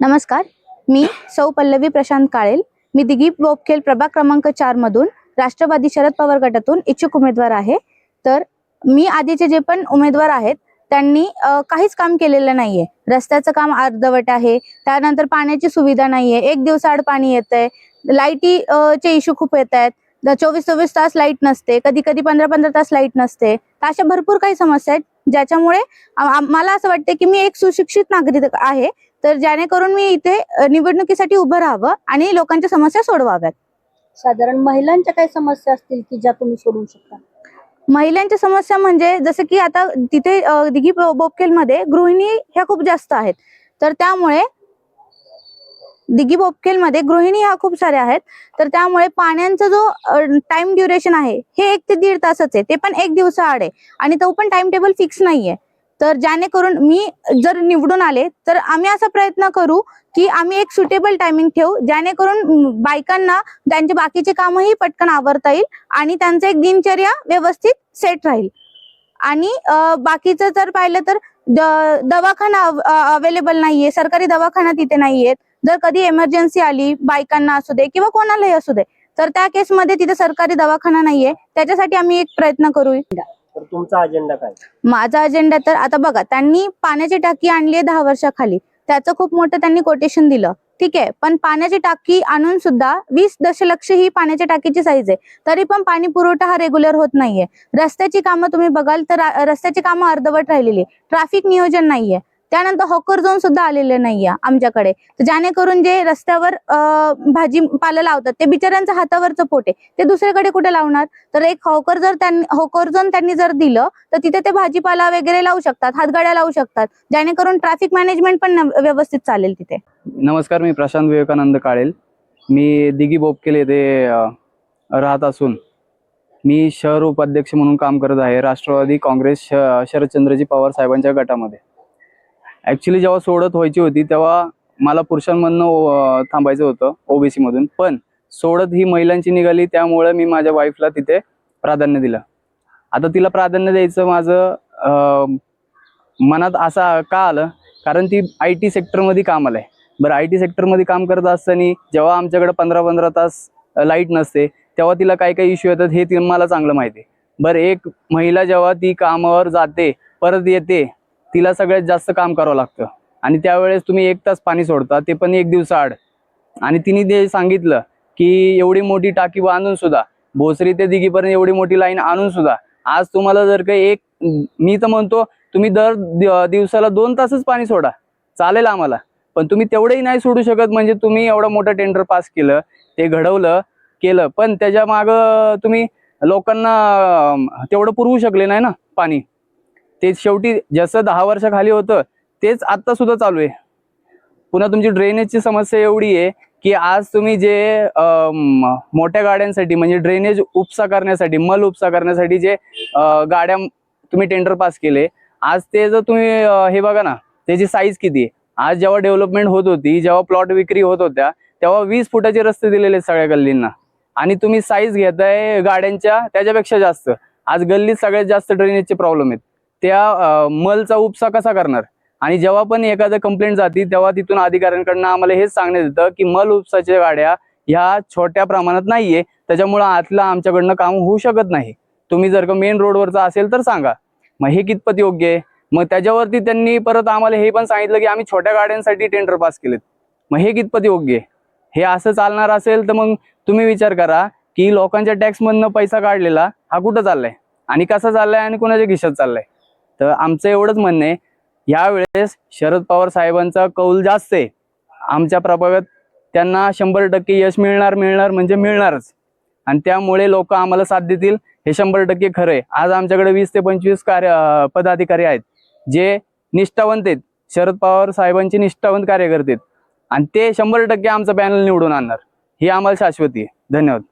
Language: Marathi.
नमस्कार. मी सौ पल्लवी प्रशांत काळेल. मी दिघी बोपखेल प्रभाग क्रमांक चार मधून राष्ट्रवादी शरद पवार गटातून इच्छुक उमेदवार आहे. तर मी आधीचे जे पण उमेदवार आहेत त्यांनी काहीच काम केलेलं नाहीये. रस्त्याचं काम अर्धवट आहे त्यानंतर पाण्याची सुविधा नाहीये एक दिवसाआड पाणी येतंय लाईटी चे इश्यू खूप येत आहेत चोवीस चोवीस तास लाइट नसते कधी कधी पंधरा पंधरा तास लाइट नसते. तर अशा भरपूर काही समस्या आहेत ज्याच्यामुळे मला असं वाटतं की मी एक सुशिक्षित नागरिक आहे. तर जेणेकरून मी इथे निवडणुकीसाठी उभं राहावं आणि लोकांच्या समस्या सोडवाव्यात. साधारण महिलांच्या काही समस्या असतील की ज्या तुम्ही सोडवू शकता? महिलांच्या समस्या म्हणजे जसं की आता तिथे दिघी बोपकेलमध्ये गृहिणी ह्या खूप जास्त आहेत. तर त्यामुळे दिघी बोपकेलमध्ये गृहिणी ह्या खूप साऱ्या आहेत. तर त्यामुळे पाण्याचा जो टाइम ड्युरेशन आहे हे एक ते दीड तासच आहे. ते पण एक दिवसाआड आहे. आणि तो पण टाइम टेबल फिक्स नाहीये. तर जेणेकरून मी जर निवडून आले तर आम्ही असा प्रयत्न करू की आम्ही एक सुटेबल टायमिंग ठेवू जेणेकरून बायकांना त्यांचे बाकीचे कामही पटकन आवरता येईल आणि त्यांचं एक दिनचर्या व्यवस्थित सेट राहील. आणि बाकीचं जर पाहिलं तर दवाखाना अवेलेबल नाहीये सरकारी दवाखाना तिथे नाहीयेत. जर कधी इमर्जन्सी आली बायकांना असू दे किंवा कोणालाही असू दे तर त्या केसमध्ये तिथे सरकारी दवाखाना नाहीये. त्याच्यासाठी आम्ही एक प्रयत्न करू तर तुमचा अजेंडा काय? माझा अजेंडा तर आता बघा त्यांनी पाण्याची टाकी आणली आहे दहा वर्षाखाली. त्याचं खूप मोठं त्यांनी कोटेशन दिलं. ठीक आहे पण पाण्याची टाकी आणून सुद्धा वीस दशलक्ष ही पाण्याच्या टाकीची साईज आहे. तरी पण पाणी पुरवठा हा रेग्युलर होत नाहीये. रस्त्याची कामं तुम्ही बघाल तर रस्त्याची कामं अर्धवट राहिलेली ट्रॅफिक नियोजन नाहीये. त्यानंतर हॉकर झोन सुद्धा आलेले नाहीये आमच्याकडे. जेणेकरून जे रस्त्यावर भाजीपाला लावतात ते बिचाऱ्यांच्या हातावरचं पोट आहे. ते दुसरीकडे कुठे लावणार? तर एक हॉकर जर त्यांनी हॉकर झोन त्यांनी जर दिलं तर तिथे ते भाजीपाला वगैरे लावू शकतात हातगाड्या लावू शकतात. जेणेकरून ट्रॅफिक मॅनेजमेंट पण व्यवस्थित चालेल तिथे. नमस्कार मी प्रशांत विवेकानंद काळेल. मी दिघी बोपकेल येथे ते राहत असून मी शहर उपाध्यक्ष म्हणून काम करत आहे. राष्ट्रवादी काँग्रेस श शरदचंद्रजी पवार साहेबांच्या गटामध्ये. ॲक्च्युली जेव्हा सोडत व्हायची होती तेव्हा मला पुरुषांमधनं थांबायचं होतं ओबीसी मधून. पण सोडत ही महिलांची निघाली त्यामुळे मी माझ्या वाईफला तिथे प्राधान्य दिलं. आता तिला प्राधान्य द्यायचं माझं मनात असं का आलं? कारण ती आय टी सेक्टरमध्ये कामाला आहे बरं आय टी सेक्टरमध्ये काम करत असताना जेव्हा आमच्याकडे पंधरा पंधरा तास लाइट नसते तेव्हा तिला काय काय इश्यू येतात हे ती मला चांगलं माहिती आहे. बरं एक महिला जेव्हा ती कामावर जाते परत येते तिला सगळ्यात जास्त काम करावं लागतं. आणि त्यावेळेस तुम्ही एक तास पाणी सोडता ते पण एक दिवसाआड आणि तिने ते सांगितलं की एवढी मोठी टाकी बांधून सुद्धा भोसरी ते दिघीपर्यंत एवढी मोठी लाईन आणून सुद्धा आज तुम्हाला जर काही एक मी तर म्हणतो तुम्ही दर दिवसाला दोन तासच पाणी सोडा. चालेल आम्हाला. पण तुम्ही तेवढंही नाही सोडू शकत म्हणजे तुम्ही एवढं मोठं टेंडर पास केलं ते घडवलं केलं. पण त्याच्या मागं तुम्ही लोकांना तेवढं पुरवू शकले नाही ना पाणी. ते शेवटी जसं दहा वर्षाखाली होतं तेच आत्ता सुद्धा चालू आहे. पुन्हा तुमची ड्रेनेजची समस्या एवढी आहे की आज तुम्ही जे मोठ्या गाड्यांसाठी म्हणजे ड्रेनेज उपसा करण्यासाठी मल उपसा करण्यासाठी जे गाड्या तुम्ही टेंडर पास केले आज ते जर तुम्ही हे बघा ना त्याची साईज किती आहे? आज जेव्हा डेव्हलपमेंट होत होती जेव्हा प्लॉट विक्री होत होत्या तेव्हा वीस फुटाचे रस्ते दिलेले आहेत सगळ्या गल्लींना. आणि तुम्ही साईज घेताय गाड्यांच्या त्याच्यापेक्षा जास्त. आज गल्लीत सगळ्यात जास्त ड्रेनेजचे प्रॉब्लेम आहेत. त्या मलचा उपसा कसा करणार? आणि जेव्हा पण एखादं कंप्लेंट जाती तेव्हा तिथून अधिकाऱ्यांकडनं आम्हाला हेच सांगण्यात येतं की मल उपसाच्या गाड्या ह्या छोट्या प्रमाणात नाहीये. त्याच्यामुळं आतला आमच्याकडनं काम होऊ शकत नाही. तुम्ही जर का मेन रोडवरचा असेल तर सांगा. मग हे कितपत योग्य आहे? मग त्याच्यावरती त्यांनी परत आम्हाला हे पण सांगितलं की आम्ही छोट्या गाड्यांसाठी टेंडर पास केलेत. मग हे कितपत योग्य आहे? हे असं चालणार असेल तर मग तुम्ही विचार करा की लोकांच्या टॅक्समधनं पैसा काढलेला हा कुठं चाललाय? आणि कसा चाललाय आणि कोणाच्या खिशात चाललाय? तर आमचं एवढंच म्हणणं आहे यावेळेस शरद पवार साहेबांचा कौल जास्त आहे. आमच्या प्रभागात त्यांना शंभर टक्के यश मिळणार मिळणार म्हणजे मिळणारच. आणि त्यामुळे लोक आम्हाला साथ देतील हे शंभर टक्के खरं आहे. आज आमच्याकडे वीस ते पंचवीस कार्य पदाधिकारी आहेत जे निष्ठावंत आहेत. शरद पवार साहेबांचे निष्ठावंत कार्यकर्ते आहेत. आणि ते शंभर टक्के आमचं पॅनल निवडून आणणार. ही आम्हाला शाश्वती आहे. धन्यवाद.